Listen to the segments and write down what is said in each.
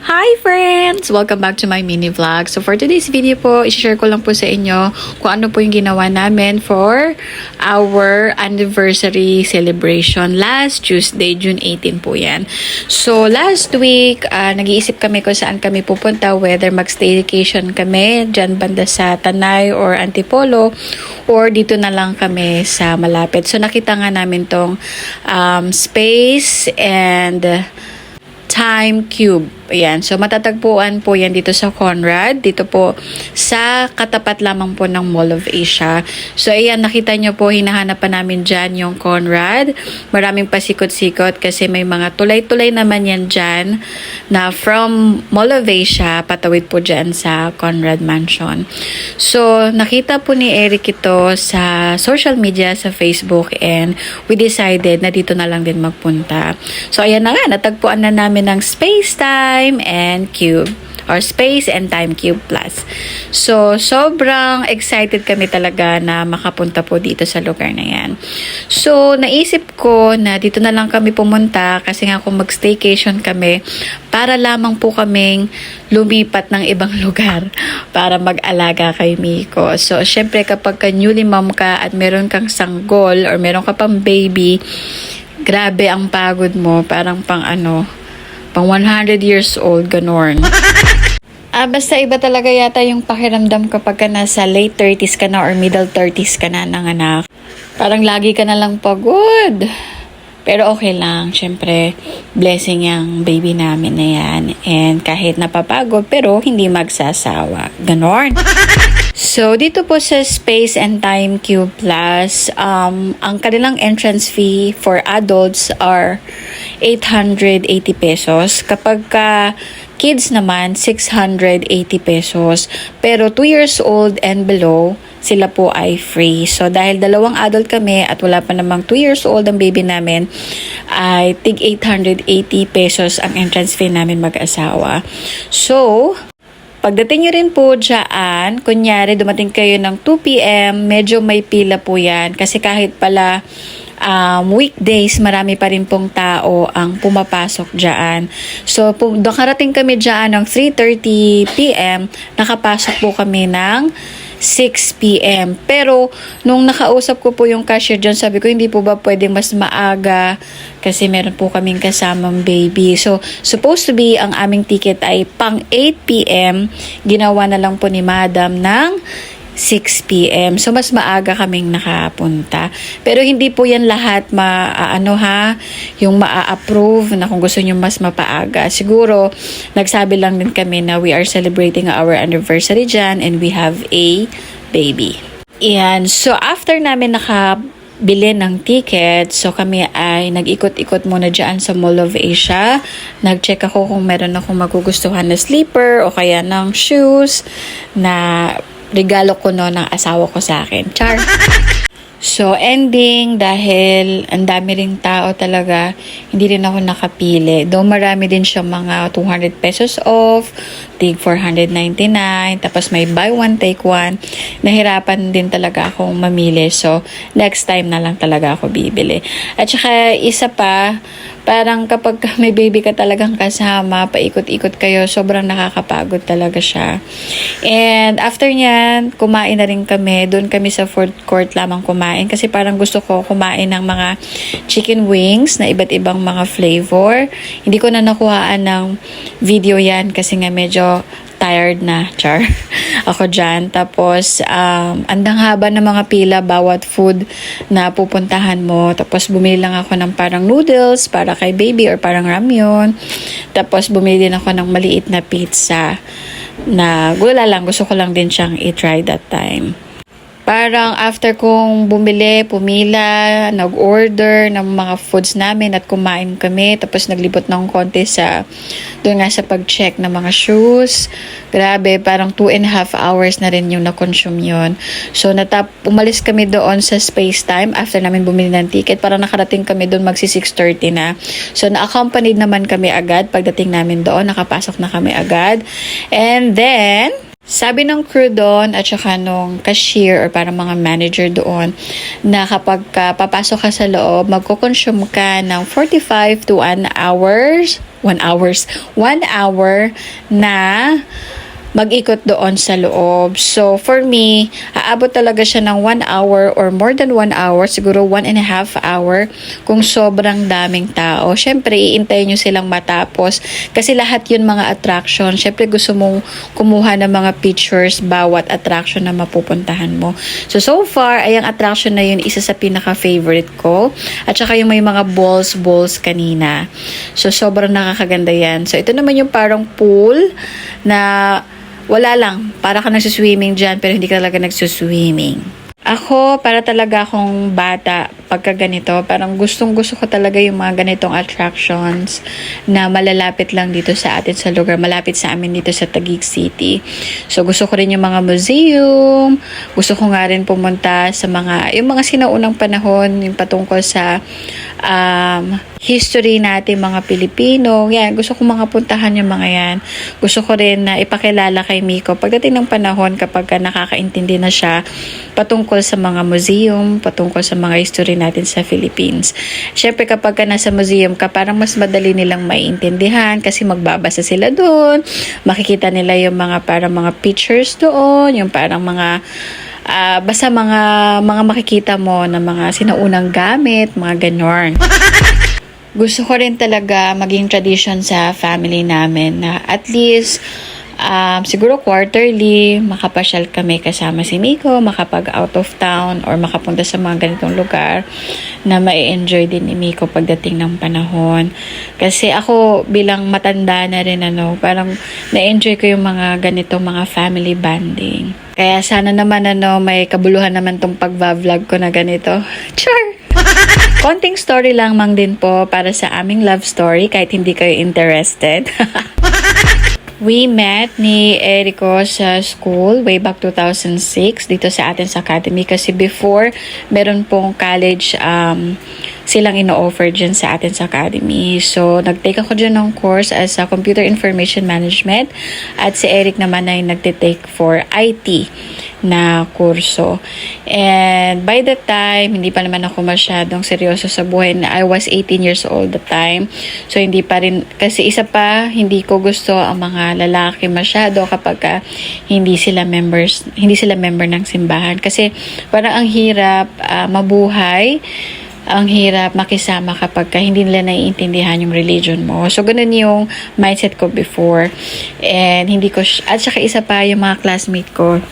Hi friends! Welcome back to my mini vlog. So for today's video po, i-share ko lang po sa inyo kung ano po yung ginawa namin for our anniversary celebration last Tuesday, June 18 po yan. So last week, ah, nag-iisip kami kung saan kami pupunta, whether mag-staycation kami dyan banda sa Tanay or Antipolo or dito na lang kami sa malapit. So nakita nga namin tong um, space and Time Cube. Ayan. So, matatagpuan po yan dito sa Conrad. Dito po sa katapat lamang po ng Mall of Asia. So, ayan. Nakita nyo po, hinahanap pa namin dyan yung Conrad. Maraming pasikot-sikot kasi may mga tulay-tulay naman yan dyan na from Mall of Asia, patawid po dyan sa Conrad Mansion. So, nakita po ni Eric ito sa social media, sa Facebook, and we decided na dito na lang din magpunta. So, ayan na nga, natagpuan na namin ng Space Time and Cube or Space and Time Cube Plus. So, sobrang excited kami talaga na makapunta po dito sa lugar na yan. So, naisip ko na dito na lang kami pumunta kasi nga kung mag-staycation kami, para lamang po kaming lumipat ng ibang lugar para mag-alaga kay Miko. So, syempre kapag ka newly mom ka at meron kang sanggol or meron ka pang baby, grabe ang pagod mo. Parang pang ano, pang 100 years old, ganorn. Ah, basta iba talaga yata yung pakiramdam kapag ka nasa late 30s ka na or middle 30s ka na ng anak. Parang lagi ka na lang pagod. Pero okay lang, syempre, blessing yung baby namin na yan. And kahit napapagod, pero hindi magsasawa. Ganon. So, dito po sa Space and Time Cube Plus, um, ang kanilang entrance fee for adults are 880 pesos. Kapag ka kids naman, 680 pesos. Pero 2 years old and below, sila po ay free. So, dahil dalawang adult kami at wala pa namang 2 years old ang baby namin, ay tig 880 pesos ang entrance fee namin mag-asawa. So, Pagdating nyo rin po dyan, kunyari dumating kayo ng 2pm, medyo may pila po yan. Kasi kahit pala um, weekdays, marami pa rin pong tao ang pumapasok dyan. So, nakarating kami dyan ng 3.30pm, nakapasok po kami ng 6 p.m. Pero, nung nakausap ko po yung cashier dyan, sabi ko, hindi po ba pwedeng mas maaga kasi meron po kaming kasamang baby. So, supposed to be, ang aming ticket ay pang 8 p.m. Ginawa na lang po ni madam ng 6 p.m. So, mas maaga kaming nakapunta. Pero hindi po yan lahat ma, ha, yung maa-approve na kung gusto nyo mas mapaaga. Siguro, nagsabi lang din kami na we are celebrating our anniversary dyan and we have a baby. Yan. So, after namin naka bili ng ticket. So kami ay nag-ikot-ikot muna dyan sa Mall of Asia. Nag-check ako kung meron akong magugustuhan na sleeper o kaya ng shoes na regalo ko no ng asawa ko sa akin. Char! So, ending, dahil ang dami ring tao talaga, hindi rin ako nakapili. Though marami din siya mga 200 pesos off, tig 499, tapos may buy one, take one. Nahirapan din talaga akong mamili. So, next time na lang talaga ako bibili. At saka, isa pa, parang kapag may baby ka talagang kasama, paikot-ikot kayo, sobrang nakakapagod talaga siya. And after nyan, kumain na rin kami. Doon kami sa food court lamang kumain kasi parang gusto ko kumain ng mga chicken wings na iba't ibang mga flavor. Hindi ko na nakuhaan ng video yan kasi nga medyo tired na, char. Ako dyan. Tapos, um, andang haba ng mga pila bawat food na pupuntahan mo. Tapos, bumili lang ako ng parang noodles para kay baby or parang ramyon. Tapos, bumili din ako ng maliit na pizza na gula lang. Gusto ko lang din siyang i-try that time. Parang after kong bumili, pumila, nag-order ng mga foods namin at kumain kami. Tapos naglibot ng konti sa, doon nga sa pag-check ng mga shoes. Grabe, parang two and a half hours na rin yung na-consume yun. So, natap, umalis kami doon sa space time after namin bumili ng ticket. Para nakarating kami doon magsi 6.30 na. So, na-accompanied naman kami agad. Pagdating namin doon, nakapasok na kami agad. And then, sabi ng crew doon at saka nung cashier or parang mga manager doon na kapag ka papasok ka sa loob, magko-consume ka ng 45 to 1 hours one hours, one hour na mag-ikot doon sa loob. So, for me, aabot talaga siya ng one hour or more than one hour, siguro one and a half hour kung sobrang daming tao. Siyempre, iintayin nyo silang matapos kasi lahat yun mga attraction. Siyempre, gusto mong kumuha ng mga pictures bawat attraction na mapupuntahan mo. So, so far, ay ang attraction na yun, isa sa pinaka-favorite ko. At saka yung may mga balls, balls kanina. So, sobrang nakakaganda yan. So, ito naman yung parang pool na wala lang, para ka nagsuswimming dyan pero hindi ka talaga nagsuswimming. Ako, para talaga akong bata pagka ganito, parang gustong gusto ko talaga yung mga ganitong attractions na malalapit lang dito sa atin sa lugar, malapit sa amin dito sa Taguig City. So, gusto ko rin yung mga museum, gusto ko nga rin pumunta sa mga, yung mga sinaunang panahon, yung patungkol sa um, history natin mga Pilipino. Yan, gusto ko mga puntahan yung mga yan. Gusto ko rin na ipakilala kay Miko pagdating ng panahon kapag ka nakakaintindi na siya patungkol sa mga museum, patungkol sa mga history natin sa Philippines. Siyempre kapag ka nasa museum ka, parang mas madali nilang maiintindihan kasi magbabasa sila doon, makikita nila yung mga parang mga pictures doon, yung parang mga ah, basta mga mga makikita mo na mga sinaunang gamit, mga ganon. Gusto ko rin talaga maging tradition sa family namin na at least um, siguro quarterly makapasyal kami kasama si Miko, makapag out of town or makapunta sa mga ganitong lugar na mai-enjoy din ni Miko pagdating ng panahon. Kasi ako bilang matanda na rin ano, parang na-enjoy ko yung mga ganitong mga family bonding. Kaya sana naman ano, may kabuluhan naman tong pagva-vlog ko na ganito. Char! Konting story lang mang din po para sa aming love story kahit hindi kayo interested. We met ni Erico sa school way back 2006 dito sa atin sa academy kasi before meron pong college um, silang ino-offer dyan sa atin sa academy. So, nag-take ako dyan ng course as a computer information management at si Eric naman ay nagte-take for IT na kurso. And by the time, hindi pa naman ako masyadong seryoso sa buhay I was 18 years old the time. So, hindi pa rin, kasi isa pa, hindi ko gusto ang mga lalaki masyado kapag ka hindi sila members, hindi sila member ng simbahan. Kasi parang ang hirap ah, mabuhay ang hirap makisama kapag ka hindi nila naiintindihan yung religion mo. So, ganun yung mindset ko before. And hindi ko, at saka isa pa yung mga classmate ko.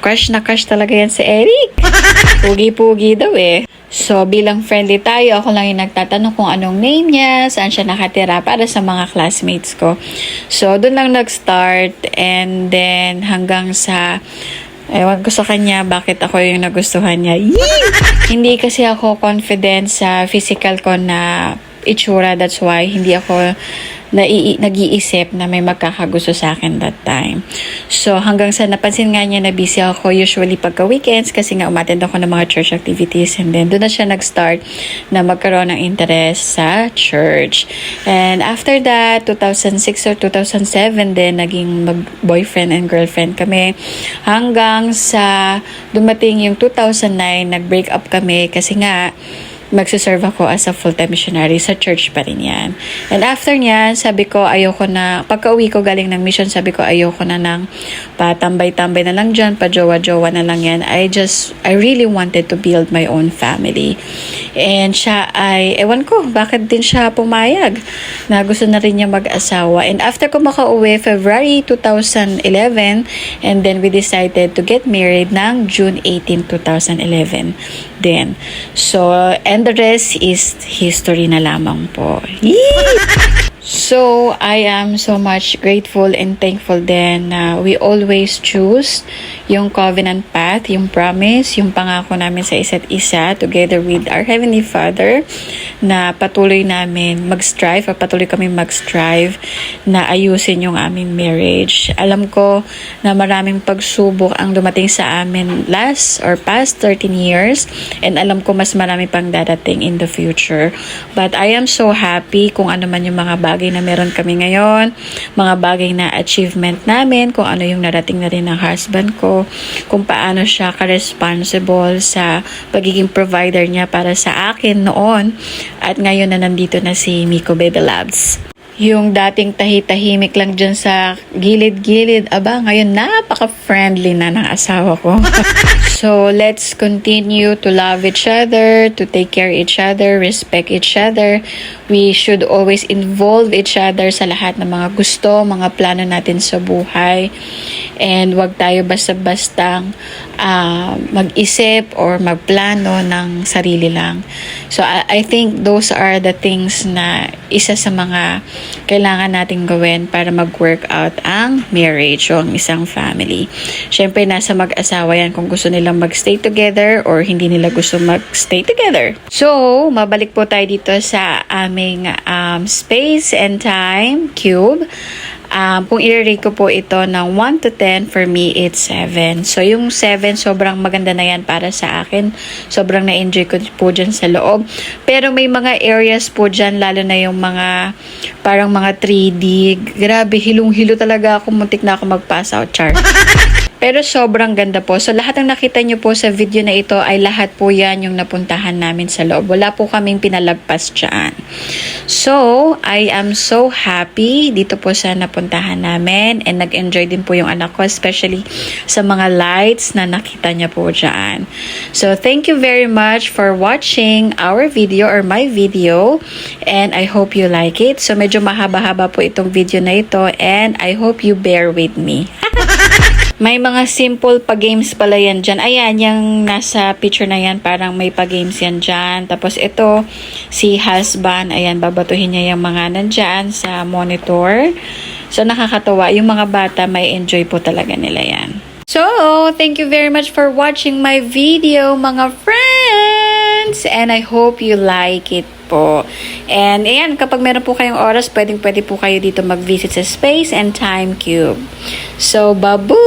Crush na crush talaga yan si Eric. Pugi-pugi daw eh. So, bilang friendly tayo, ako lang yung nagtatanong kung anong name niya, saan siya nakatira para sa mga classmates ko. So, doon lang nag-start and then hanggang sa Ewan ko sa kanya bakit ako yung nagustuhan niya. Yee! hindi kasi ako confident sa physical ko na itsura. That's why hindi ako nai- nag-iisip na may magkakagusto sa akin that time. So, hanggang sa napansin nga niya na busy ako usually pagka weekends kasi nga umattend ako ng mga church activities and then doon na siya nag-start na magkaroon ng interest sa church. And after that, 2006 or 2007 din, naging mag-boyfriend and girlfriend kami hanggang sa dumating yung 2009, nag-break up kami kasi nga magsiserve ako as a full-time missionary sa church pa rin yan. And after niyan, sabi ko ayoko na, pagka uwi ko galing ng mission, sabi ko ayoko na ng patambay-tambay na lang dyan, pa-jowa-jowa na lang yan. I just, I really wanted to build my own family. And siya ay, ewan ko, bakit din siya pumayag na gusto na rin niya mag-asawa. And after ko makauwi, February 2011, and then we decided to get married ng June 18, 2011 din. So, and the rest is history na lamang po. So, I am so much grateful and thankful din na we always choose yung covenant path, yung promise, yung pangako namin sa isa't isa together with our Heavenly Father na patuloy namin mag-strive or patuloy kami mag-strive na ayusin yung aming marriage. Alam ko na maraming pagsubok ang dumating sa amin last or past 13 years and alam ko mas marami pang dadating in the future. But I am so happy kung ano man yung mga bagay na meron kami ngayon, mga bagay na achievement namin, kung ano yung narating na rin ng husband ko, kung paano siya ka-responsible sa pagiging provider niya para sa akin noon at ngayon na nandito na si Miko Baby Labs. Yung dating tahi-tahimik lang dyan sa gilid-gilid, aba, ngayon napaka-friendly na ng asawa ko. so, let's continue to love each other, to take care each other, respect each other. We should always involve each other sa lahat ng mga gusto, mga plano natin sa buhay. And wag tayo basta-bastang ah, mag-isip or magplano ng sarili lang. So, I, I think those are the things na isa sa mga kailangan natin gawin para mag-work out ang marriage o ang isang family. Siyempre, nasa mag-asawa yan kung gusto nilang mag-stay together or hindi nila gusto mag-stay together. So, mabalik po tayo dito sa aming um, space and time cube. Um, kung i-rate ko po ito ng 1 to 10, for me, it's 7. So, yung 7, sobrang maganda na yan para sa akin. Sobrang na-enjoy ko po dyan sa loob. Pero may mga areas po dyan, lalo na yung mga, parang mga 3D. Grabe, hilong-hilo talaga ako. Muntik na ako mag-pass out, char. Pero sobrang ganda po. So lahat ng nakita nyo po sa video na ito ay lahat po yan yung napuntahan namin sa loob. Wala po kaming pinalagpas dyan. So, I am so happy dito po sa napuntahan namin and nag-enjoy din po yung anak ko especially sa mga lights na nakita niya po dyan. So, thank you very much for watching our video or my video and I hope you like it. So, medyo mahaba-haba po itong video na ito and I hope you bear with me. May mga simple pa-games pala yan dyan. Ayan, yung nasa picture na yan, parang may pa-games yan dyan. Tapos ito, si husband, ayan, babatuhin niya yung mga nandyan sa monitor. So, nakakatawa. Yung mga bata, may enjoy po talaga nila yan. So, thank you very much for watching my video, mga friends! And I hope you like it po. And ayan, kapag meron po kayong oras, pwedeng pwede po kayo dito mag-visit sa Space and Time Cube. So, babu!